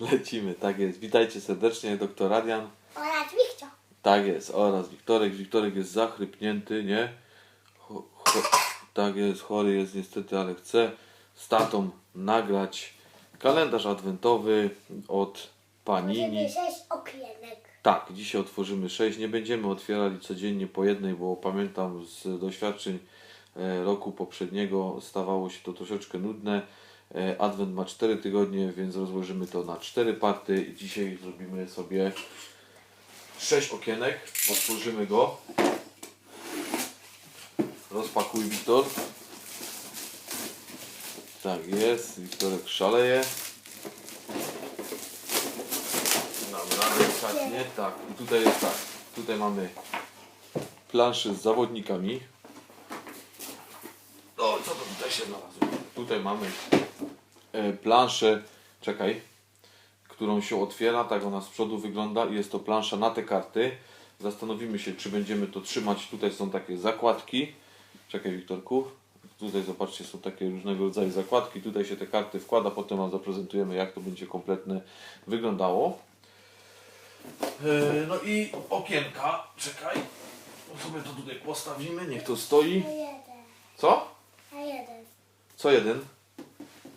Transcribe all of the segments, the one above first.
Lecimy, tak jest. Witajcie serdecznie, doktor Radian. Oraz Wiktor. Tak jest, oraz Wiktorek. Wiktorek jest zachrypnięty, nie? Cho, cho, tak jest, chory jest niestety, ale chce z tatą nagrać kalendarz adwentowy od Panini. Sześć okienek. Tak, dzisiaj otworzymy 6. Nie będziemy otwierali codziennie po jednej, bo pamiętam z doświadczeń e, roku poprzedniego stawało się to troszeczkę nudne. E, Advent ma 4 tygodnie, więc rozłożymy to na 4 party dzisiaj zrobimy sobie 6 okienek. Otworzymy go. Rozpakuj Wiktor. Tak jest, Wiktorek szaleje. Dobra, delikatnie, tak. I tutaj jest tak. Tutaj mamy planszę z zawodnikami. O, co to tutaj się znalazło? Tutaj mamy planszę, czekaj, którą się otwiera, tak ona z przodu wygląda i jest to plansza na te karty. Zastanowimy się, czy będziemy to trzymać. Tutaj są takie zakładki. Czekaj, Wiktorku. Tutaj zobaczcie, są takie różnego rodzaju zakładki. Tutaj się te karty wkłada, potem Wam zaprezentujemy, jak to będzie kompletne wyglądało. E, No i okienka, czekaj, bo sobie to tutaj postawimy, niech to stoi. Co? A jeden. Co jeden?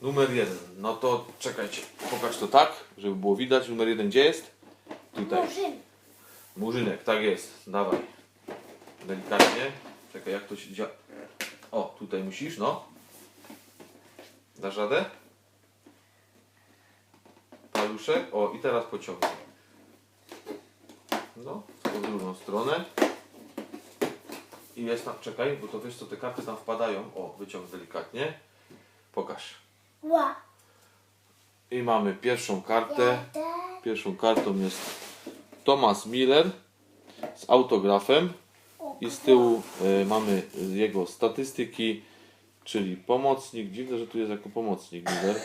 Numer jeden. No to czekajcie, pokaż to tak, żeby było widać. Numer jeden gdzie jest? Tutaj. Murzyn. Murzynek, tak jest. Dawaj. Delikatnie. Czekaj, jak to się dzieje. O, tutaj musisz, no. Dasz radę? Paluszek. O, i teraz pociągnij. No, w drugą stronę. I jest tam, czekaj, bo to wiesz co, te karty tam wpadają. O, wyciąg delikatnie. Pokaż. Ła. I mamy pierwszą kartę. Pierwszą kartą jest Thomas Miller z autografem i z tyłu e, mamy jego statystyki, czyli pomocnik. Dziwne, że tu jest jako pomocnik Miller.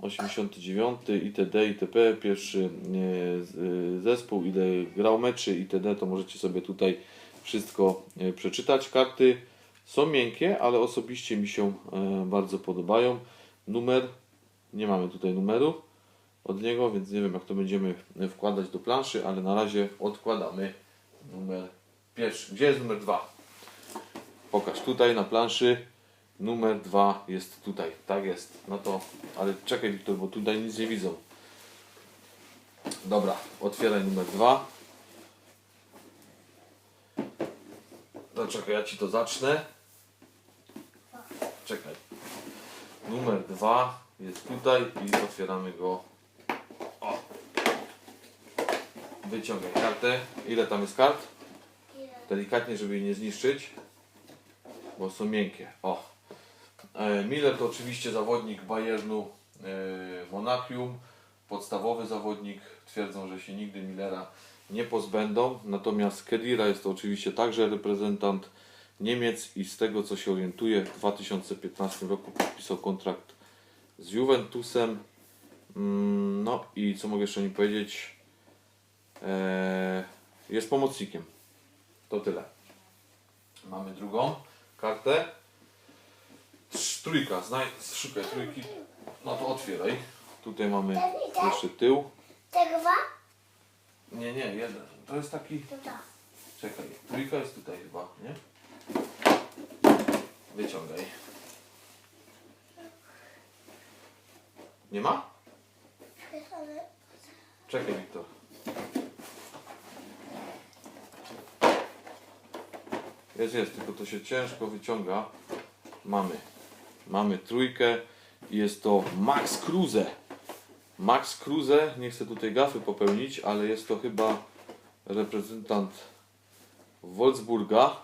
89 itd. itp. Pierwszy e, zespół, ile grał meczy itd. To możecie sobie tutaj wszystko e, przeczytać. Karty są miękkie, ale osobiście mi się e, bardzo podobają. Numer, nie mamy tutaj numeru od niego, więc nie wiem jak to będziemy wkładać do planszy, ale na razie odkładamy numer pierwszy. Gdzie jest numer dwa? Pokaż tutaj na planszy. Numer dwa jest tutaj. Tak jest. No to, ale czekaj Wiktor, bo tutaj nic nie widzą. Dobra, otwieraj numer dwa. No czekaj, ja ci to zacznę. Czekaj. Numer dwa jest tutaj i otwieramy go. O. Wyciągaj kartę. Ile tam jest kart? Delikatnie, żeby jej nie zniszczyć, bo są miękkie. O. E, Miller to oczywiście zawodnik Bayernu e, Monachium. Podstawowy zawodnik. Twierdzą, że się nigdy Millera nie pozbędą. Natomiast Kedira jest to oczywiście także reprezentant Niemiec i z tego co się orientuję w 2015 roku podpisał kontrakt z Juventusem. Mm, No i co mogę jeszcze o nim powiedzieć? Eee, jest pomocnikiem. To tyle. Mamy drugą kartę. Trójka, znaj, szukaj trójki. No to otwieraj. Tutaj mamy jeszcze tył. Te dwa? Nie, nie, jeden. To jest taki. Czekaj, trójka jest tutaj chyba, nie? Wyciągaj. Nie ma? Czekaj, Wiktor. Jest, jest, tylko to się ciężko wyciąga. Mamy. Mamy trójkę jest to Max Kruse. Max Kruse, nie chcę tutaj gafy popełnić, ale jest to chyba reprezentant Wolfsburga.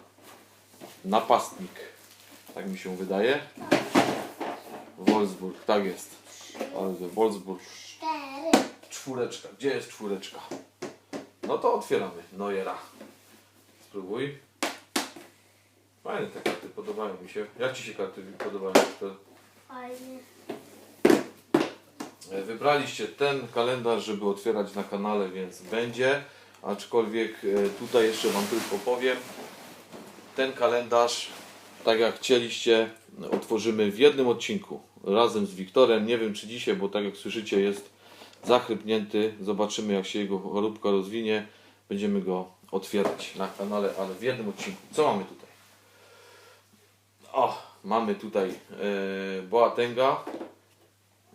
Napastnik. Tak mi się wydaje. Wolfsburg, tak jest. Ale Wolfsburg. Czwóreczka. Gdzie jest czwóreczka? No to otwieramy Nojera. Spróbuj. Fajne te karty, podobają mi się. Jak Ci się karty podobają? Fajnie. E, Wybraliście ten kalendarz, żeby otwierać na kanale, więc będzie. Aczkolwiek e, tutaj jeszcze Wam tylko powiem. Ten kalendarz, tak jak chcieliście, otworzymy w jednym odcinku. razem z Wiktorem. Nie wiem czy dzisiaj, bo tak jak słyszycie jest zachrypnięty. Zobaczymy jak się jego choróbka rozwinie. Będziemy go otwierać na kanale, ale w jednym odcinku. Co mamy tutaj? O, mamy tutaj e, Boatenga.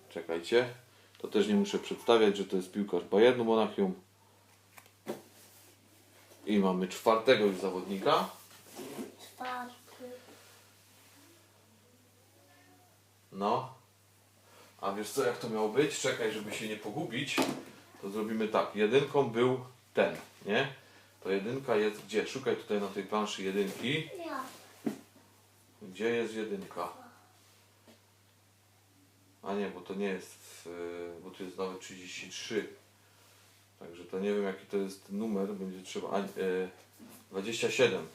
Czekajcie. To też nie muszę przedstawiać, że to jest piłkarz Bayernu Monachium. I mamy czwartego już zawodnika. Czwarty. No. A wiesz co, jak to miało być? Czekaj, żeby się nie pogubić. To zrobimy tak. Jedynką był ten, nie? To jedynka jest gdzie? Szukaj tutaj na tej planszy jedynki. Gdzie jest jedynka? A nie, bo to nie jest, yy, bo tu jest nawet 33. Także to nie wiem jaki to jest numer, będzie trzeba. A, yy, 27.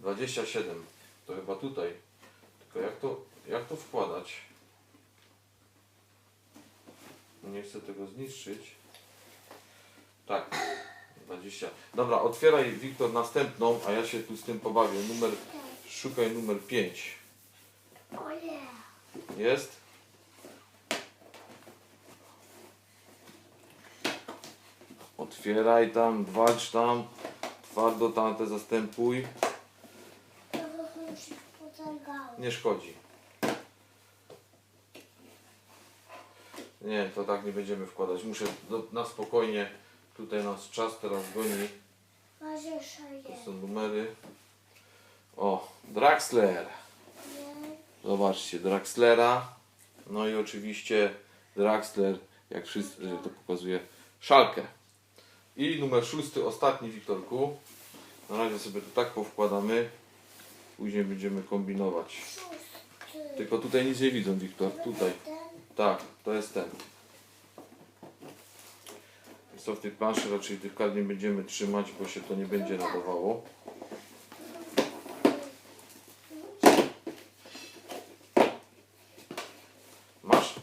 27. To chyba tutaj. Tylko jak to, jak to wkładać? Nie chcę tego zniszczyć. Tak. 20. Dobra, otwieraj Wiktor następną, a ja się tu z tym pobawię. Numer, szukaj numer 5. O nie. Jest? Otwieraj tam, walcz tam, twardo tam te zastępuj. Nie szkodzi. Nie, to tak nie będziemy wkładać. Muszę do, na spokojnie, tutaj nas czas teraz goni. To są numery. O, Draxler. Zobaczcie, Draxlera. No i oczywiście Draxler, jak wszyscy, to pokazuje, Szalkę. I numer szósty, ostatni Wiktorku. Na razie sobie to tak powkładamy. Później będziemy kombinować. Tylko tutaj nic nie widzą, Wiktor. Tutaj. Tak, to jest ten. Co w tej planszy raczej tych kart nie będziemy trzymać, bo się to nie będzie nadawało. Masz?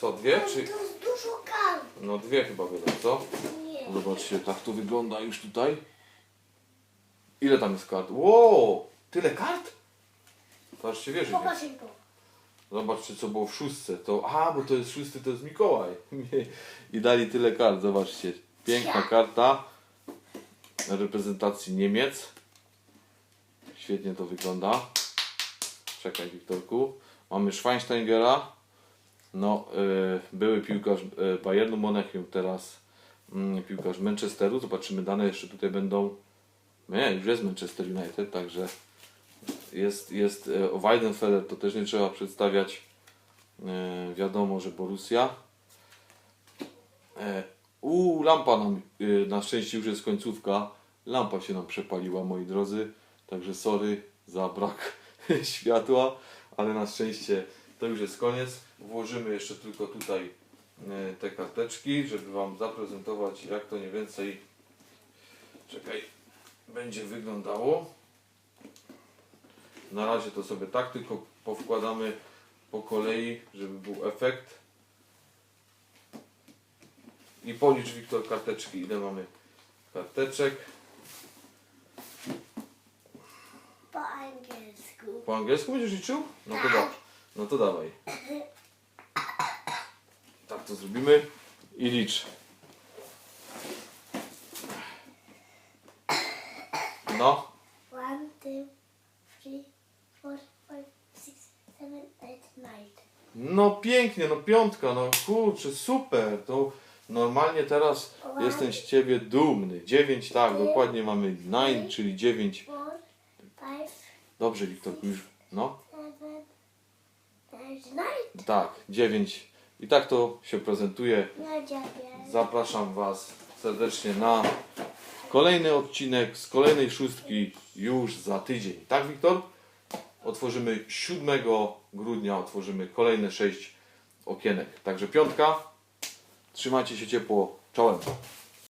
Co, dwie? To Czy... jest dużo kart. No dwie chyba będą, co? Nie. Zobaczcie, tak to wygląda już tutaj. Ile tam jest kart? Wow! Tyle kart? To aż się wierzy. nie? Popatrz go. Zobaczcie, co było w szóstce. To, a, bo to jest szósty, to jest Mikołaj. I dali tyle kart, zobaczcie. Piękna karta reprezentacji Niemiec. Świetnie to wygląda. Czekaj, Wiktorku. Mamy Schweinsteigera. No, y, były piłkarz y, Bayernu Monachium, teraz mm, piłkarz Manchesteru. Zobaczymy, dane jeszcze tutaj będą. Nie, już jest Manchester United, także jest, jest e, Weidenfeller, to też nie trzeba przedstawiać. E, wiadomo, że Borussia. E, u, lampa nam, na szczęście już jest końcówka. Lampa się nam przepaliła, moi drodzy. Także sorry za brak światła, ale na szczęście to już jest koniec. Włożymy jeszcze tylko tutaj te karteczki, żeby Wam zaprezentować, jak to mniej więcej czekaj, będzie wyglądało. Na razie to sobie tak tylko powkładamy po kolei, żeby był efekt. I policz Wiktor karteczki. Ile mamy karteczek? Po angielsku. Po angielsku będziesz liczył? No to dobrze. No to dawaj. Tak to zrobimy i licz. No, no pięknie, no piątka, no kurczę, super. To normalnie teraz jestem z ciebie dumny. 9, tak, dokładnie mamy 9, czyli 9. Four, five, Dobrze, Wiktor, już. No, nine. tak, 9. I tak to się prezentuje. No dziewięć. Zapraszam Was serdecznie na kolejny odcinek z kolejnej szóstki już za tydzień. Tak, Wiktor? Otworzymy 7 grudnia, otworzymy kolejne 6 okienek. Także piątka. Trzymajcie się ciepło. Czołem.